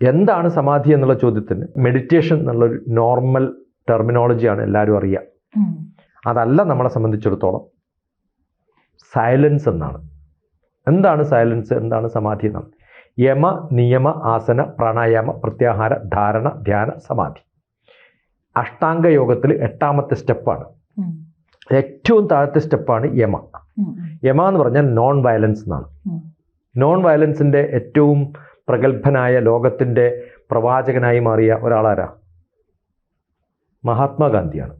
എന്താണ് സമാധി എന്നുള്ള ചോദ്യത്തിന് മെഡിറ്റേഷൻ എന്നുള്ളൊരു നോർമൽ ടെർമിനോളജിയാണ് എല്ലാവരും അറിയുക. അതല്ല നമ്മളെ സംബന്ധിച്ചിടത്തോളം സൈലൻസ് എന്നാണ്. എന്താണ് സൈലൻസ് എന്താണ് സമാധി എന്നാണ്? യമ നിയമ ആസന പ്രാണായാമ പ്രത്യാഹാര ധാരണ ധ്യാന സമാധി. അഷ്ടാംഗ യോഗത്തിൽ എട്ടാമത്തെ സ്റ്റെപ്പാണ്. ഏറ്റവും താഴത്തെ സ്റ്റെപ്പാണ് യമ. യമ എന്ന് പറഞ്ഞാൽ നോൺ വയലൻസ് എന്നാണ് നോൺ വയലൻസിന്റെ ഏറ്റവും പ്രഗത്ഭനായ ലോകത്തിന്റെ പ്രവാചകനായി മാറിയ ഒരാളാരാ? മഹാത്മാഗാന്ധിയാണ്.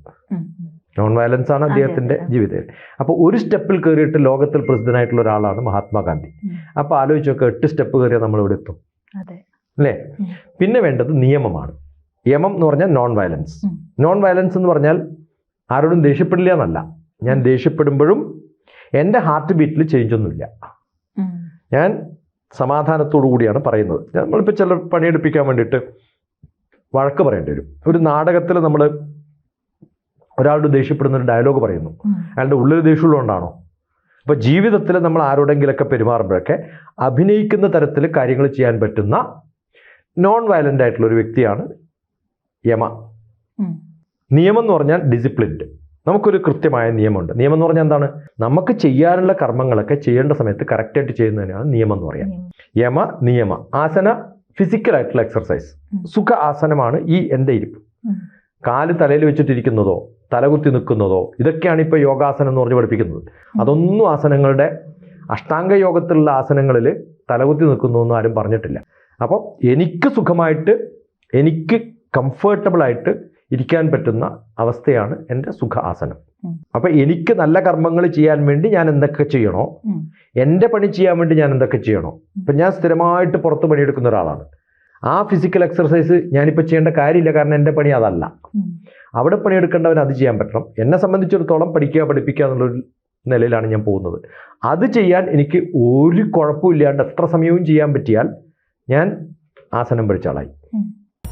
നോൺ വയലൻസ് ആണ് അദ്ദേഹത്തിന്റെ ജീവിതത്തിൽ. ജീവിതം അപ്പോൾ ഒരു സ്റ്റെപ്പിൽ കയറിയിട്ട് ലോകത്തിൽ പ്രസിദ്ധനായിട്ടുള്ള ഒരാളാണ് മഹാത്മാഗാന്ധി. അപ്പോൾ ആലോചിച്ച് നോക്കുക എട്ട് സ്റ്റെപ്പ് കയറിയാൽ നമ്മൾ ഇവിടെ എത്തും. അല്ലേ? പിന്നെ വേണ്ടത് നിയമമാണ്. യമം എന്ന് പറഞ്ഞാൽ നോൺ വയലൻസ് നോൺ വയലൻസ് എന്ന് പറഞ്ഞാൽ ആരോടും ദേഷ്യപ്പെടില്ല എന്നല്ല. ഞാൻ ദേഷ്യപ്പെടുമ്പോഴും എന്റെ ഹാർട്ട് ബീറ്റിൽ ചേഞ്ച് ഒന്നുമില്ല. ഉം. ഞാൻ സമാധാനത്തോടു കൂടിയാണ് പറയുന്നത്. നമ്മളിപ്പോൾ ചില പണിയെടുപ്പിക്കാൻ വേണ്ടിയിട്ട് വഴക്ക് പറയേണ്ടി വരും. ഒരു നാടകത്തിൽ നമ്മൾ ഒരാളുടെ ദേഷ്യപ്പെടുന്ന ഒരു ഡയലോഗ് പറയുന്നു. അയാളുടെ ഉള്ളിൽ ദേഷ്യമുള്ളതുകൊണ്ടാണോ? അപ്പോൾ ജീവിതത്തിൽ നമ്മൾ ആരോടെങ്കിലൊക്കെ പെരുമാറുമ്പോഴൊക്കെ അഭിനയിക്കുന്ന തരത്തിൽ കാര്യങ്ങൾ ചെയ്യാൻ പറ്റുന്ന നോൺ വയലന്റ് ആയിട്ടുള്ള ഒരു വ്യക്തിയാണ് യമ. നിയമം എന്ന് പറഞ്ഞാൽ ഡിസിപ്ലിൻഡ് നമുക്കൊരു കൃത്യമായ നിയമമുണ്ട്. നിയമം എന്ന് പറഞ്ഞാൽ എന്താണ്? നമുക്ക് ചെയ്യാനുള്ള കർമ്മങ്ങളൊക്കെ ചെയ്യേണ്ട സമയത്ത് കറക്റ്റായിട്ട് ചെയ്യുന്നതിനാണ് നിയമം എന്ന് പറയാം. യമ നിയമ. ആസന ഫിസിക്കൽ ആയിട്ടുള്ള എക്സർസൈസ്. സുഖ ആസനമാണ് ഈ എന്റെ ഇരിപ്പ്. കാൽ തലയിൽ വെച്ചിട്ടിരിക്കുന്നതോ തലകുത്തി നിൽക്കുന്നതോ ഇതൊക്കെയാണ് ഇപ്പോൾ യോഗാസനം എന്ന് പറഞ്ഞ് പഠിപ്പിക്കുന്നത്. അതൊന്നും ആസനങ്ങളുടെ അഷ്ടാംഗ യോഗത്തിലുള്ള ആസനങ്ങളിൽ തലകുത്തി നിൽക്കുന്നതൊന്നും ആരും പറഞ്ഞിട്ടില്ല. അപ്പോൾ എനിക്ക് സുഖമായിട്ട് എനിക്ക് കംഫർട്ടബിൾ ആയിട്ട് ഇരിക്കാൻ പറ്റുന്ന അവസ്ഥയാണ് എന്റെ സുഖ ആസനം അപ്പം അപ്പോൾ എനിക്ക് നല്ല കർമ്മങ്ങൾ ചെയ്യാൻ വേണ്ടി ഞാൻ എന്തൊക്കെ ചെയ്യണോ. എന്റെ പണി ചെയ്യാൻ വേണ്ടി ഞാൻ എന്തൊക്കെ ചെയ്യണോ ഇപ്പം ഞാൻ സ്ഥിരമായിട്ട് പുറത്ത് പണിയെടുക്കുന്ന ഒരാളാണ്. ആ ഫിസിക്കൽ എക്സർസൈസ് ഞാനിപ്പോൾ ചെയ്യേണ്ട കാര്യമില്ല കാരണം എന്റെ പണി അതല്ല. അവിടെ പണിയെടുക്കേണ്ടവൻ അത് ചെയ്യാൻ പറ്റണം. എന്നെ സംബന്ധിച്ചിടത്തോളം പഠിക്കുക പഠിപ്പിക്കുക എന്നുള്ളൊരു നിലയിലാണ് ഞാൻ പോകുന്നത്. അത് ചെയ്യാൻ എനിക്ക് ഒരു കുഴപ്പമില്ലാണ്ട് എത്ര സമയവും ചെയ്യാൻ പറ്റിയാൽ ഞാൻ ആസനം പഠിച്ച ആളായി.